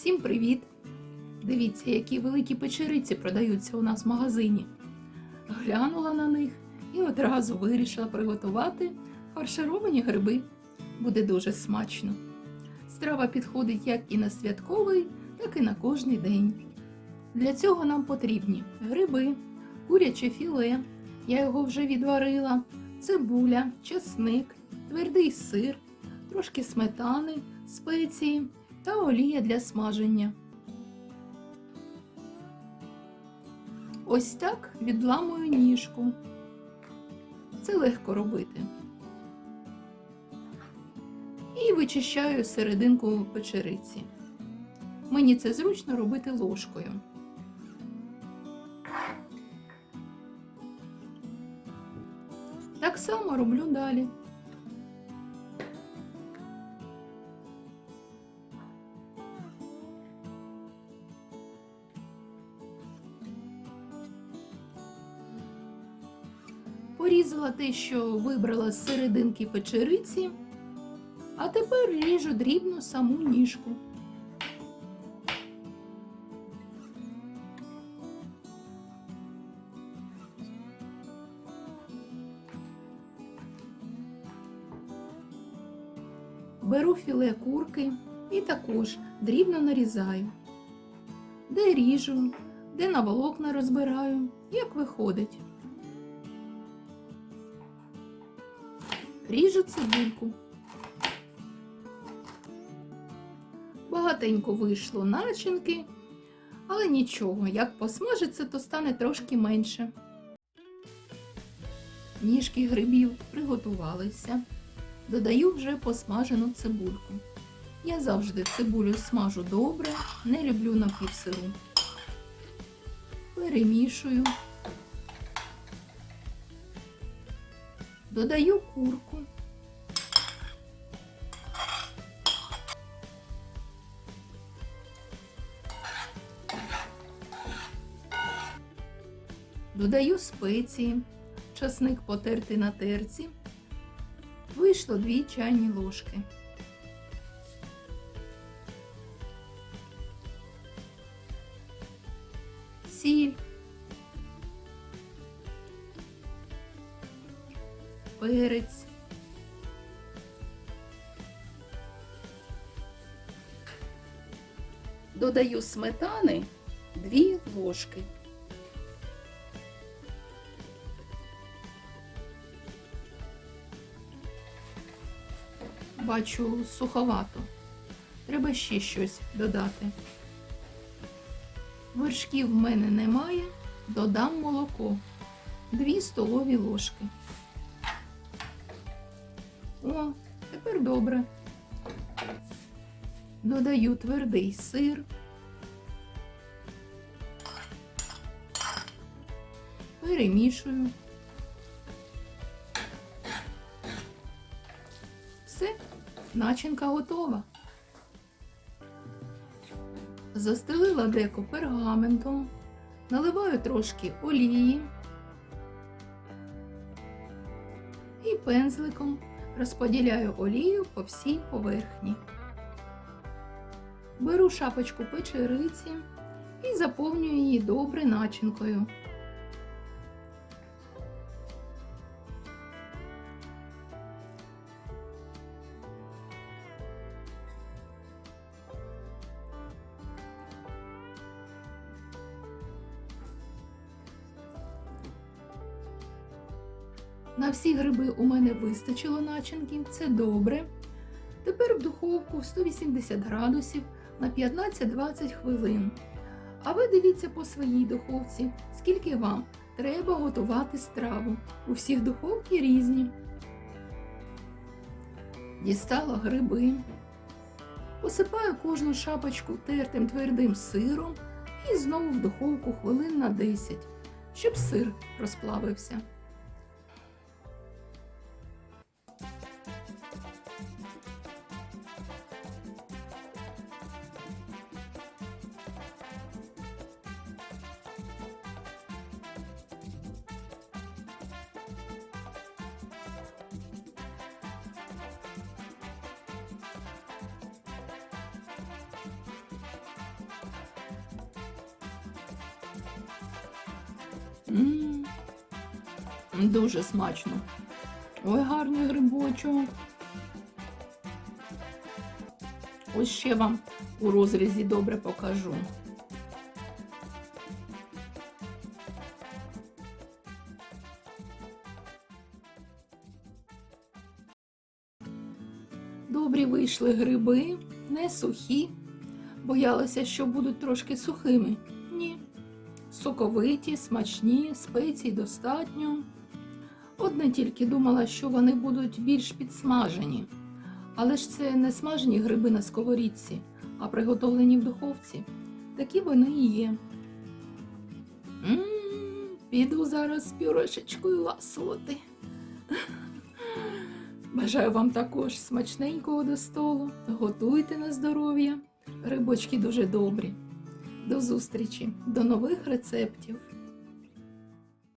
Всім привіт! Дивіться, які великі печериці продаються у нас в магазині. Глянула на них і одразу вирішила приготувати фаршировані гриби. Буде дуже смачно. Страва підходить як і на святковий, так і на кожний день. Для цього нам потрібні гриби, куряче філе, я його вже відварила, цибуля, чесник, твердий сир, трошки сметани, спеції та олія для смаження. Ось так відламую ніжку. Це легко робити. І вичищаю серединку печериці. Мені це зручно робити ложкою. Так само роблю далі. Порізала те, що вибрала з серединки печериці, а тепер ріжу дрібно саму ніжку. Беру філе курки і також дрібно нарізаю. Де ріжу, де на волокна розбираю, як виходить. Ріжу цибульку. Багатенько вийшло начинки, але нічого, як посмажиться, то стане трошки менше. Ніжки грибів приготувалися. Додаю вже посмажену цибульку. Я завжди цибулю смажу добре, не люблю напівсиру. Перемішую. Додаю курку. Додаю спеції, часник потертий на терці. Вийшло 2 чайні ложки. Сіль. Перець. Додаю сметани 2 ложки. Бачу суховато. Треба ще щось додати. Вершків в мене немає, додам молоко. 2 столові ложки. О, тепер добре. Додаю твердий сир. Перемішую. Все, начинка готова. Застелила деко пергаментом, наливаю трошки олії і пензликом розподіляю олію по всій поверхні. Беру шапочку печериці і заповнюю її добре начинкою. На всі гриби у мене вистачило начинки, це добре. Тепер в духовку 180 градусів на 15-20 хвилин. А ви дивіться по своїй духовці, скільки вам треба готувати страву. У всіх духовки різні. Дістала гриби. Посипаю кожну шапочку тертим твердим сиром і знову в духовку хвилин на 10, щоб сир розплавився. М, Дуже смачно. Ой, гарний грибочок. Ось ще вам у розрізі добре покажу. Добрі вийшли гриби, не сухі. Боялася, що будуть трошки сухими. Соковиті, смачні, спецій достатньо. Одне тільки думала, що вони будуть більш підсмажені. Але ж це не смажені гриби на сковорідці, а приготовлені в духовці. Такі вони і є. м піду зараз пюрешечкою ласувати. Бажаю вам також смачненького до столу. Готуйте на здоров'я. Грибочки дуже добрі. До зустрічі, до нових рецептів.